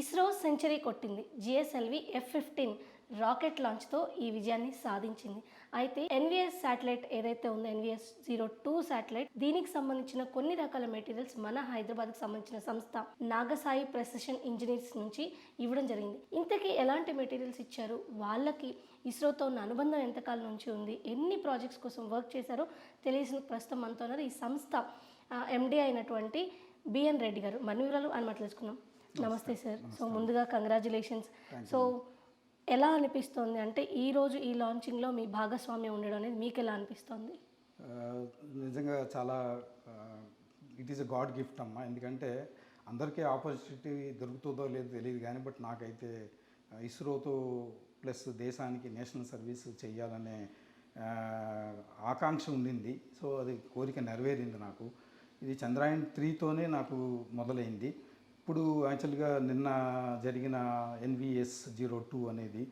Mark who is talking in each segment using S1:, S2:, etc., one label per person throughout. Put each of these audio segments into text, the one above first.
S1: ISRO century కొట్టింది. GSLV F fifteen rocket లాంచ్తో ఈ విజయాన్ని సాధించింది. అయితే ఎన్విఎస్ శాటిలైట్ ఏదైతే ఉందో ఎన్విఎస్ జీరో టూ శాటిలైట్ దీనికి సంబంధించిన కొన్ని రకాల మెటీరియల్స్ మన హైదరాబాద్కి సంబంధించిన సంస్థ నాగసాయి ప్రెసిషన్ ఇంజనీర్స్ నుంచి ఇవ్వడం జరిగింది. ఇంతకీ ఎలాంటి మెటీరియల్స్ ఇచ్చారు? వాళ్ళకి ఇస్రోతో ఉన్న అనుబంధం ఎంతకాలం నుంచి ఉంది? ఎన్ని ప్రాజెక్ట్స్ కోసం వర్క్ చేశారో తెలియసిన ప్రస్తుతం మనతో ఉన్నారు ఈ సంస్థ ఎండి అయినటువంటి బిఎన్ రెడ్డి గారు. మన వివరాలు అని మాట్లాడుకున్నాం నమస్తే సార్. సో ముందుగా కంగ్రాచులేషన్స్. సో ఎలా అనిపిస్తోంది? అంటే ఈ రోజు ఈ లాంచింగ్లో మీ భాగస్వామ్యం ఉండడం అనేది మీకు ఎలా అనిపిస్తోంది?
S2: నిజంగా చాలా it is a god gift అమ్మా. ఎందుకంటే అందరికీ ఆపర్చునిటీ దొరుకుతుందో లేదో తెలియదు కానీ బట్ నాకైతే ఇస్రోతో ప్లస్ దేశానికి నేషనల్ సర్వీస్ చేయాలనే ఆకాంక్ష ఉండింది. సో అది కోరిక నెరవేరింది నాకు. ఇది చంద్రాయన్ త్రీతోనే నాకు మొదలైంది. ఇప్పుడు యాక్చువల్గా నిన్న జరిగిన ఎన్విఎస్ జీరో టూ అనేది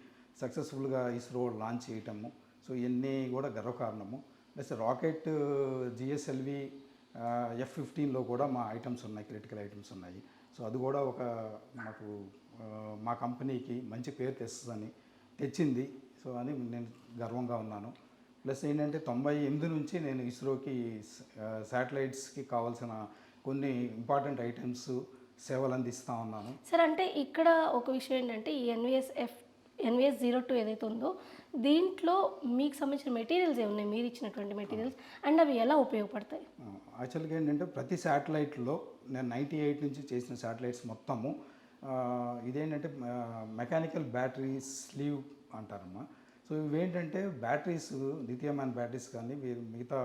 S2: సక్సెస్ఫుల్గా ఇస్రో లాంచ్ చేయటము. సో ఇవన్నీ కూడా గర్వకారణము. ప్లస్ రాకెట్ జిఎస్ఎల్వి ఎఫ్ ఫిఫ్టీన్లో కూడా మా ఐటమ్స్ ఉన్నాయి క్రిటికల్ ఐటమ్స్ ఉన్నాయి. సో అది కూడా ఒక మాకు మా కంపెనీకి మంచి పేరు తెస్తుందని తెచ్చింది. సో అని నేను గర్వంగా ఉన్నాను. ప్లస్ ఏంటంటే తొంభై ఎనిమిది నుంచి నేను ఇస్రోకి శాటిలైట్స్కి కావాల్సిన కొన్ని ఇంపార్టెంట్ ఐటమ్స్ సేవలు అందిస్తూ ఉన్నాను.
S1: సార్ అంటే ఇక్కడ ఒక విషయం ఏంటంటే ఈ NVS F NVS zero two ఏదైతే ఉందో దీంట్లో మీకు సంబంధించిన మెటీరియల్స్ ఏమున్నాయి మీరు ఇచ్చినటువంటి మెటీరియల్స్ అండ్ అవి ఎలా ఉపయోగపడతాయి?
S2: యాక్చువల్గా ఏంటంటే ప్రతి శాటిలైట్లో నేను నైంటీ ఎయిట్ నుంచి చేసిన శాటిలైట్స్ మొత్తము ఇదేంటంటే మెకానికల్ బ్యాటరీ స్లీవ్ అంటారమ్మా. సో ఇవేంటంటే బ్యాటరీస్ లిథియమ్ బ్యాటరీస్ కానీ మిగతా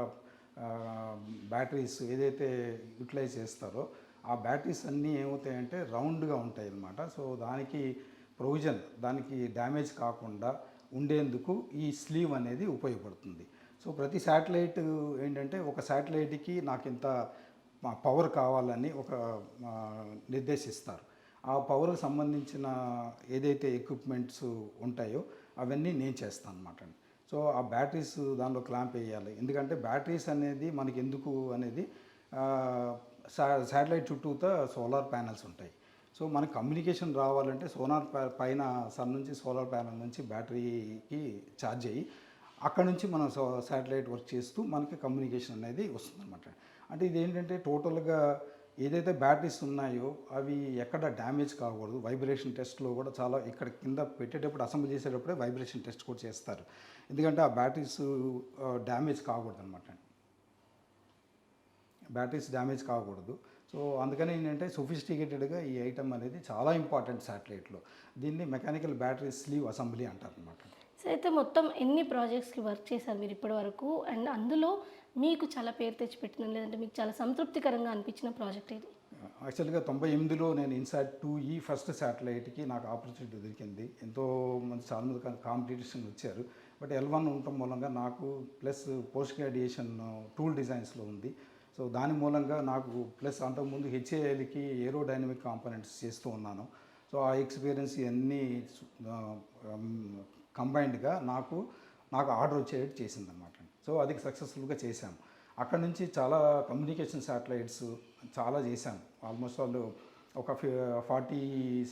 S2: బ్యాటరీస్ ఏదైతే యూటిలైజ్ చేస్తారో ఆ బ్యాటరీస్ అన్నీ ఏమవుతాయంటే రౌండ్గా ఉంటాయి అన్నమాట సో దానికి ప్రొవిజన్ దానికి డ్యామేజ్ కాకుండా ఉండేందుకు ఈ స్లీవ్ అనేది ఉపయోగపడుతుంది. సో ప్రతి శాటిలైట్ ఏంటంటే ఒక శాటిలైట్కి నాకు ఇంత పవర్ కావాలని ఒక నిర్దేశిస్తారు. ఆ పవర్కి సంబంధించిన ఏదైతే ఎక్విప్మెంట్స్ ఉంటాయో అవన్నీ నేను చేస్తాను అనమాట సో ఆ బ్యాటరీస్ దానిలో క్లాంప్ వేయాలి. ఎందుకంటే బ్యాటరీస్ అనేది మనకి ఎందుకు అనేది శాటిలైట్ చుట్టూతో సోలార్ ప్యానెల్స్ ఉంటాయి. సో మనకి కమ్యూనికేషన్ రావాలంటే సోలార్ పైన సన్ నుంచి సోలార్ ప్యానెల్ నుంచి బ్యాటరీకి ఛార్జ్ అయ్యి అక్కడ నుంచి మనం సో శాటిలైట్ వర్క్ చేస్తూ మనకి కమ్యూనికేషన్ అనేది వస్తుందన్నమాట. అంటే ఇది ఏంటంటే టోటల్గా ఏదైతే బ్యాటరీస్ ఉన్నాయో అవి ఎక్కడ డ్యామేజ్ కాకూడదు. వైబ్రేషన్ టెస్ట్లో కూడా చాలా ఇక్కడ కింద పెట్టేటప్పుడు అసెంబ్లీ చేసేటప్పుడే వైబ్రేషన్ టెస్ట్ కూడా చేస్తారు. ఎందుకంటే ఆ బ్యాటరీస్ డ్యామేజ్ కాకూడదు అనమాట బ్యాటరీస్ డ్యామేజ్ కాకూడదు. సో అందుకని ఏంటంటే సొఫిస్టికేటెడ్గా ఈ ఐటమ్ అనేది చాలా ఇంపార్టెంట్ శాటిలైట్లో దీన్ని మెకానికల్ బ్యాటరీ స్లీవ్ అసెంబ్లీ అంటారు అనమాట
S1: సో అయితే మొత్తం ఎన్ని ప్రాజెక్ట్స్కి వర్క్ చేశారు మీరు ఇప్పటి వరకు? అండ్ అందులో మీకు చాలా పేరు తెచ్చిపెట్టిన లేదంటే మీకు చాలా సంతృప్తికరంగా అనిపించిన ప్రాజెక్ట్ ఇది
S2: యాక్చువల్గా తొంభై ఎనిమిదిలో నేను ఇన్సాట్ టూ ఈ ఫస్ట్ శాటిలైట్కి నాకు ఆపర్చునిటీ దొరికింది. ఎంతో మంది చాలా మంది కాంపిటీషన్ వచ్చారు. బట్ ఎల్ వన్ ఉండటం మూలంగా నాకు ప్లస్ పోస్ట్ గ్రాడ్యుయేషన్ టూల్ డిజైన్స్లో ఉంది. సో దాని మూలంగా నాకు ప్లస్ అంతకుముందు హెచ్ఏఎల్కి ఏరో డైనమిక్ కాంపోనెంట్స్ చేస్తూ ఉన్నాను. సో ఆ ఎక్స్పీరియన్స్ ఇవన్నీ కంబైన్డ్గా నాకు నాకు ఆర్డర్ వచ్చేటట్టు చేసిందనమాట సో అది సక్సెస్ఫుల్గా చేశాం. అక్కడ నుంచి చాలా కమ్యూనికేషన్ శాటిలైట్స్ చాలా చేశాం. ఆల్మోస్ట్ వాళ్ళు ఒక ఫార్టీ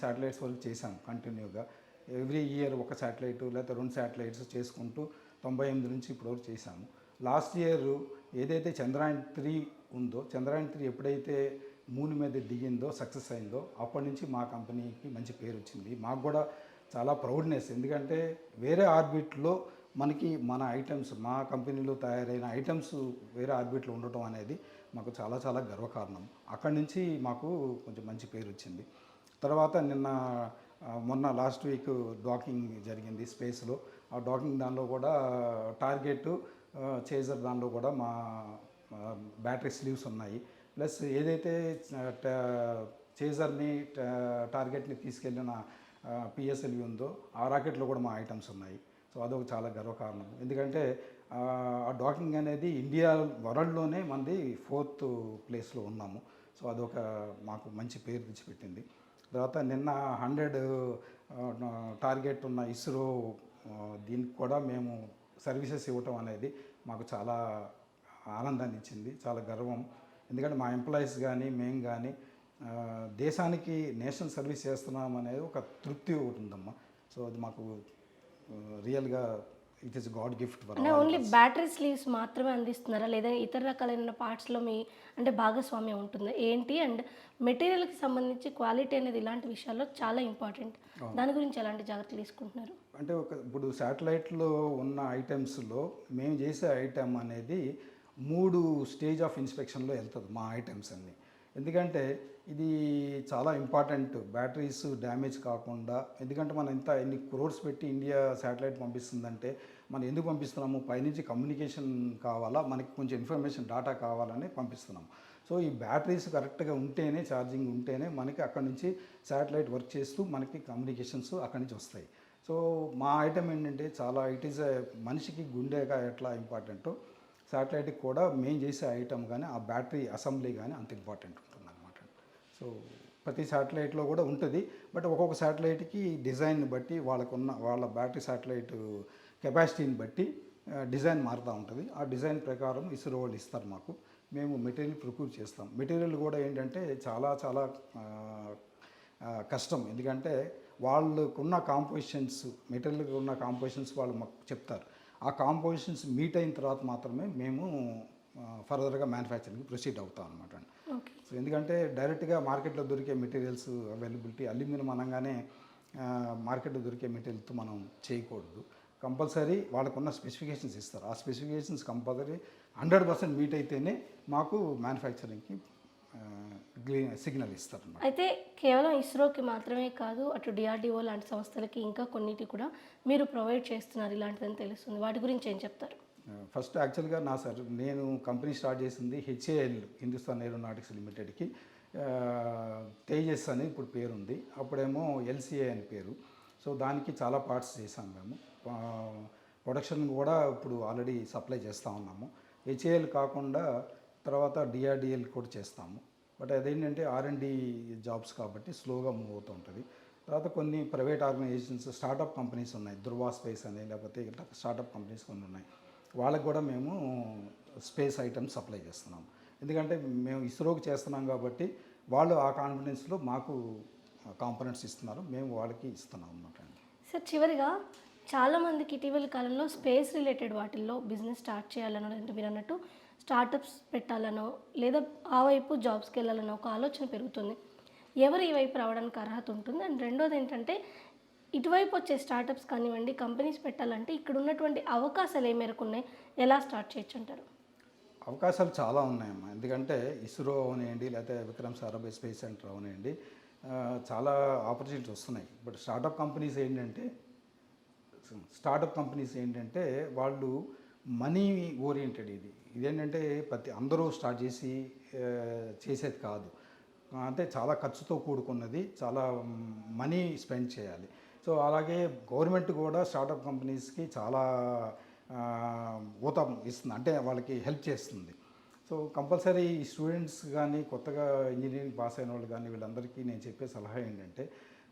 S2: శాటిలైట్స్ వరకు చేశాం కంటిన్యూగా. ఎవ్రీ ఇయర్ ఒక శాటిలైట్ లేకపోతే రెండు శాటిలైట్స్ చేసుకుంటూ తొంభై ఎనిమిది నుంచి ఇప్పటివరకు చేశాము. లాస్ట్ ఇయర్ ఏదైతే చంద్రాయన్ త్రీ ఉందో చంద్రాయన్ త్రీ ఎప్పుడైతే మూన్ మీద దిగిందో సక్సెస్ అయిందో అప్పటి నుంచి మా కంపెనీకి మంచి పేరు వచ్చింది. మాకు కూడా చాలా ప్రౌడ్నెస్ ఎందుకంటే వేరే ఆర్బిట్లో మనకి మన ఐటమ్స్ మా కంపెనీలో తయారైన ఐటమ్స్ వేరే ఆర్బిట్లో ఉండటం అనేది మాకు చాలా చాలా గర్వకారణం. అక్కడి నుంచి మాకు కొంచెం మంచి పేరు వచ్చింది. తర్వాత నిన్న మొన్న లాస్ట్ వీక్ డాకింగ్ జరిగింది స్పేస్లో ఆ డాకింగ్ దానిలో కూడా టార్గెట్ చేజర్ దానిలో కూడా మా బ్యాటరీ స్లీవ్స్ ఉన్నాయి. ప్లస్ ఏదైతే చేజర్ని టార్గెట్ని తీసుకెళ్ళిన పిఎస్ఎల్వి ఉందో ఆ రాకెట్లో కూడా మా ఐటమ్స్ ఉన్నాయి. సో అదొక చాలా గర్వకారణం. ఎందుకంటే ఆ, డాకింగ్ అనేది ఇండియా వరల్డ్లోనే మనది ఫోర్త్ ప్లేస్లో ఉన్నాము. సో అదొక మాకు మంచి పేరు తెచ్చిపెట్టింది. తర్వాత నిన్న హండ్రెడ్ టార్గెట్ ఉన్న ఇస్రో దీనికి కూడా మేము సర్వీసెస్ ఇవ్వటం అనేది మాకు చాలా ఆనందాన్ని ఇచ్చింది చాలా గర్వం. ఎందుకంటే మా ఎంప్లాయీస్ కానీ మేము కానీ దేశానికి నేషనల్ సర్వీస్ చేస్తున్నాం అనేది ఒక తృప్తి ఒకటి ఉందమ్మా. సో అది మాకు రియల్గా it is god gift
S1: only battery sleeves మాత్రమే అందిస్తున్నారా? లేదా ఇతర రకాలైన పార్ట్స్లో మీ అంటే భాగస్వామ్యం ఉంటుందా? ఏంటి? అండ్ మెటీరియల్కి సంబంధించి క్వాలిటీ అనేది ఇలాంటి విషయాల్లో చాలా ఇంపార్టెంట్. దాని గురించి ఎలాంటి జాగ్రత్తలు తీసుకుంటున్నారు?
S2: అంటే ఒక ఇప్పుడు శాటిలైట్లో ఉన్న ఐటమ్స్లో మేము చేసే ఐటమ్ అనేది మూడు స్టేజ్ ఆఫ్ ఇన్స్పెక్షన్లో వెళ్తుంది మా ఐటమ్స్ అన్నీ. ఎందుకంటే ఇది చాలా ఇంపార్టెంట్ బ్యాటరీస్ డ్యామేజ్ కాకుండా ఎందుకంటే మనం ఇంత ఎన్ని క్రోర్స్ పెట్టి ఇండియా శాటిలైట్ పంపిస్తుందంటే మనం ఎందుకు పంపిస్తున్నాము? పైనుంచి కమ్యూనికేషన్ కావాలా? మనకి కొంచెం ఇన్ఫర్మేషన్ డేటా కావాలని పంపిస్తున్నాము. సో ఈ బ్యాటరీస్ కరెక్ట్గా ఉంటేనే ఛార్జింగ్ ఉంటేనే మనకి అక్కడ నుంచి శాటిలైట్ వర్క్ చేస్తూ మనకి కమ్యూనికేషన్స్ అక్కడి నుంచి వస్తాయి. సో మా ఐటమ్ ఏంటంటే చాలా ఇట్ ఈస్ మనిషికి గుండెగా ఎట్లా ఇంపార్టెంటో శాటిలైట్కి కూడా మేము చేసే ఐటమ్ కానీ ఆ బ్యాటరీ అసెంబ్లీ కానీ అంత ఇంపార్టెంట్ ఉంటుంది అనమాట సో ప్రతి శాటిలైట్లో కూడా ఉంటుంది. బట్ ఒక్కొక్క శాటిలైట్కి డిజైన్ బట్టి వాళ్ళకున్న వాళ్ళ బ్యాటరీ శాటిలైట్ కెపాసిటీని బట్టి డిజైన్ మారుతూ ఉంటుంది. ఆ డిజైన్ ప్రకారం ఇస్రో వాళ్ళు ఇస్తారు మాకు. మేము మెటీరియల్ ప్రొక్యూర్ చేస్తాం. మెటీరియల్ కూడా ఏంటంటే చాలా చాలా కష్టం. ఎందుకంటే వాళ్ళకున్న కాంపోజిషన్స్ మెటీరియల్కి ఉన్న కాంపోజిషన్స్ వాళ్ళు మాకు చెప్తారు. ఆ కాంపోజిషన్స్ మీట్ అయిన తర్వాత మాత్రమే మేము ఫర్దర్గా మ్యానుఫ్యాక్చరింగ్కి ప్రొసీడ్ అవుతాం అనమాట సో ఎందుకంటే డైరెక్ట్గా మార్కెట్లో దొరికే మెటీరియల్స్ అవైలబిలిటీ అల్యూమినియం అనగానే మార్కెట్లో దొరికే మెటీరియల్తో మనం చేయకూడదు. కంపల్సరీ వాళ్ళకున్న స్పెసిఫికేషన్స్ ఇస్తారు. ఆ specifications compulsory hundred percent meet అయితేనే మాకు మ్యానుఫ్యాక్చరింగ్కి సిగ్నల్ ఇస్తారు
S1: అయితే కేవలం ఇస్రోకి మాత్రమే కాదు అటు డిఆర్డిఓ లాంటి సంస్థలకి ఇంకా కొన్నిటి కూడా మీరు ప్రొవైడ్ చేస్తున్నారు ఇలాంటిదని తెలుస్తుంది. వాటి గురించి ఏం చెప్తారు?
S2: ఫస్ట్ యాక్చువల్గా నా సార్ నేను కంపెనీ స్టార్ట్ చేసింది హెచ్ఏఎల్ హిందుస్థాన్ ఏరోనాటిక్స్ లిమిటెడ్కి. తేజస్ అని ఇప్పుడు పేరు ఉంది అప్పుడేమో ఎల్సిఏ అని పేరు. సో దానికి చాలా పార్ట్స్ చేసాం మేము. ప్రొడక్షన్ కూడా ఇప్పుడు ఆల్రెడీ సప్లై చేస్తూ ఉన్నాము. హెచ్ఏఎల్ కాకుండా తర్వాత డిఆర్డిఎల్ కూడా చేస్తాము. బట్ అదేంటంటే ఆర్ అండ్ డి జాబ్స్ కాబట్టి స్లోగా మూవ్ అవుతూ ఉంటుంది. తర్వాత కొన్ని ప్రైవేట్ ఆర్గనైజేషన్స్ స్టార్టప్ కంపెనీస్ ఉన్నాయి. దుర్వా స్పేస్ అని లేకపోతే ఇట్లా స్టార్టప్ కంపెనీస్ కొన్ని ఉన్నాయి. వాళ్ళకి కూడా మేము స్పేస్ ఐటమ్స్ సప్లై చేస్తున్నాం. ఎందుకంటే మేము ఇస్రోకి చేస్తున్నాం కాబట్టి వాళ్ళు ఆ కాన్ఫిడెన్స్లో మాకు కాంపనెంట్స్ ఇస్తున్నారు. మేము వాళ్ళకి ఇస్తున్నాం అన్నమాట
S1: సార్ చివరిగా చాలామందికి ఇటీవల కాలంలో స్పేస్ రిలేటెడ్ వాటిల్లో బిజినెస్ స్టార్ట్ చేయాలన్నది మీరు అన్నట్టు స్టార్టప్స్ పెట్టాలనో లేదా ఆ వైపు జాబ్స్కి వెళ్ళాలనో ఒక ఆలోచన పెరుగుతుంది. ఎవరు ఈ వైపు రావడానికి అర్హత ఉంటుంది? అండ్ రెండోది ఏంటంటే ఇటువైపు వచ్చే స్టార్టప్స్ కానివ్వండి కంపెనీస్ పెట్టాలంటే ఇక్కడ ఉన్నటువంటి అవకాశాలు ఏ మేరకు ఉన్నాయి? ఎలా స్టార్ట్ చేయొచ్చు అంటారు?
S2: అవకాశాలు చాలా ఉన్నాయమ్మా. ఎందుకంటే ఇస్రో అవనివ్వండి లేకపోతే విక్రమ్ సారాభాయ్ స్పేస్ సెంటర్ అవనివ్వండి చాలా ఆపర్చునిటీస్ వస్తున్నాయి. బట్ స్టార్టప్ కంపెనీస్ ఏంటంటే స్టార్టప్ కంపెనీస్ ఏంటంటే వాళ్ళు మనీ ఓరియంటెడ్ ఇది. ఇదేంటంటే ప్రతి అందరూ స్టార్ట్ చేసి చేసేది కాదు. అంటే చాలా ఖర్చుతో కూడుకున్నది చాలా మనీ స్పెండ్ చేయాలి. సో అలాగే గవర్నమెంట్ కూడా స్టార్టప్ కంపెనీస్కి చాలా ఊతం ఇస్తుంది. అంటే వాళ్ళకి హెల్ప్ చేస్తుంది. సో కంపల్సరీ ఈ స్టూడెంట్స్ కానీ కొత్తగా ఇంజనీరింగ్ పాస్ అయిన వాళ్ళు కానీ వీళ్ళందరికీ నేను చెప్పే సలహా ఏంటంటే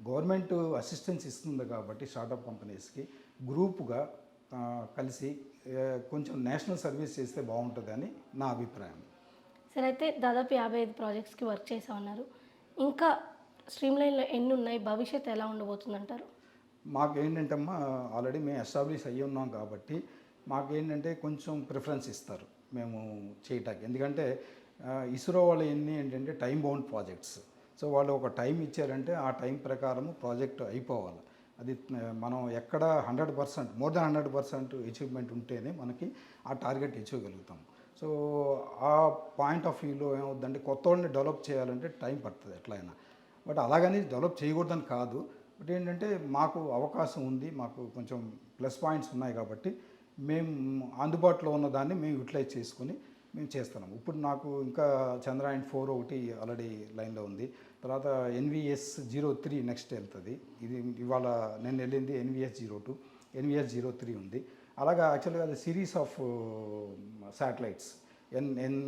S2: గవర్నమెంట్ అసిస్టెన్స్ ఇస్తుంది కాబట్టి స్టార్టప్ కంపెనీస్కి గ్రూప్గా కలిసి కొంచెం నేషనల్ సర్వీస్ చేస్తే బాగుంటుందని నా అభిప్రాయం.
S1: సరే అయితే దాదాపు యాభై ఐదు ప్రాజెక్ట్స్కి వర్క్ చేసా ఉన్నారు ఇంకా స్ట్రీమ్ లైన్లో ఎన్ని ఉన్నాయి? భవిష్యత్తు ఎలా ఉండబోతుందంటారు?
S2: మాకు ఏంటంటే అమ్మా ఆల్రెడీ మేము ఎస్టాబ్లిష్ అయ్యి ఉన్నాం కాబట్టి మాకు ఏంటంటే కొంచెం ప్రిఫరెన్స్ ఇస్తారు మేము చేయటానికి. ఎందుకంటే ఇస్రో వాళ్ళు ఎన్ని ఏంటంటే టైం బౌండ్ ప్రాజెక్ట్స్ సో వాళ్ళు ఒక టైం ఇచ్చారంటే ఆ టైం ప్రకారం ప్రాజెక్ట్ అయిపోవాలి. అది మనం ఎక్కడ hundred percent more than hundred percent achievement ఉంటేనే మనకి ఆ టార్గెట్ అచీవ్ గలుగుతాం సో ఆ పాయింట్ ఆఫ్ వ్యూలో ఏమవుద్దంటే కొత్త వాళ్ళని డెవలప్ చేయాలంటే టైం పడుతుంది ఎట్లయినా. బట్ అలాగని డెవలప్ చేయకూడదని కాదు. బట్ ఏంటంటే మాకు అవకాశం ఉంది మాకు కొంచెం ప్లస్ పాయింట్స్ ఉన్నాయి కాబట్టి మేము అందుబాటులో ఉన్న దాన్ని మేము యూటిలైజ్ చేసుకుని మేము చేస్తున్నాం ఇప్పుడు నాకు ఇంకా చంద్రాయన్ ఫోర్ ఒకటి ఆల్రెడీ లైన్లో ఉంది. తర్వాత ఎన్విఎస్ జీరో త్రీ నెక్స్ట్ వెళ్తుంది. ఇది ఇవాళ నేను వెళ్ళింది NVS zero two. NVS zero three ఉంది. అలాగా యాక్చువల్గా అది series of satellites N N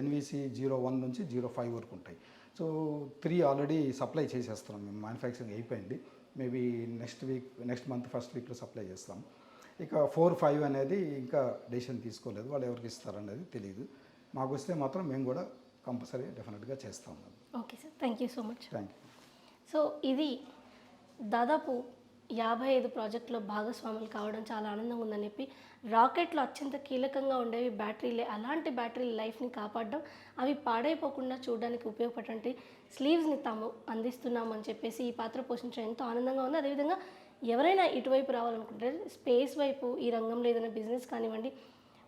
S2: NVS zero one నుంచి జీరో ఫైవ్ వరకు ఉంటాయి. సో త్రీ ఆల్రెడీ సప్లై చేసేస్తున్నాం. మేము మ్యానుఫ్యాక్చరింగ్ అయిపోయింది. Maybe next week next month first వీక్లో సప్లై చేస్తాం. ఇక ఫోర్ ఫైవ్ అనేది ఇంకా డెసిషన్ తీసుకోలేదు. వాళ్ళు ఎవరికి ఇస్తారనేది తెలియదు మాకు వస్తే మాత్రం మేము కూడా కంపల్సరీ డెఫినెట్గా చేస్తాం
S1: okay sir. Thank you so much.
S2: Thank you
S1: so ఇది దాదాపు యాభై ఐదు ప్రాజెక్టులో భాగస్వాములు కావడం చాలా ఆనందంగా ఉందని చెప్పి రాకెట్లో అత్యంత కీలకంగా ఉండేవి బ్యాటరీలే. అలాంటి బ్యాటరీ లైఫ్ని కాపాడడం అవి పాడైపోకుండా చూడడానికి ఉపయోగపడేటువంటి స్లీవ్స్ని తాము అందిస్తున్నామని చెప్పేసి ఈ పాత్ర పోషించడం ఎంతో ఆనందంగా ఉంది. అదేవిధంగా ఎవరైనా ఇటువైపు రావాలనుకుంటే స్పేస్ వైపు ఈ రంగంలో ఏదైనా బిజినెస్ కానివ్వండి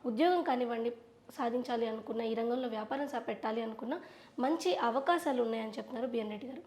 S1: ఉద్యోగం కానివ్వండి సాధించాలి అనుకున్న ఈ రంగంలో వ్యాపారం పెట్టాలి అనుకున్న మంచి అవకాశాలు ఉన్నాయని చెప్తున్నారు బిఎన్ రెడ్డి గారు.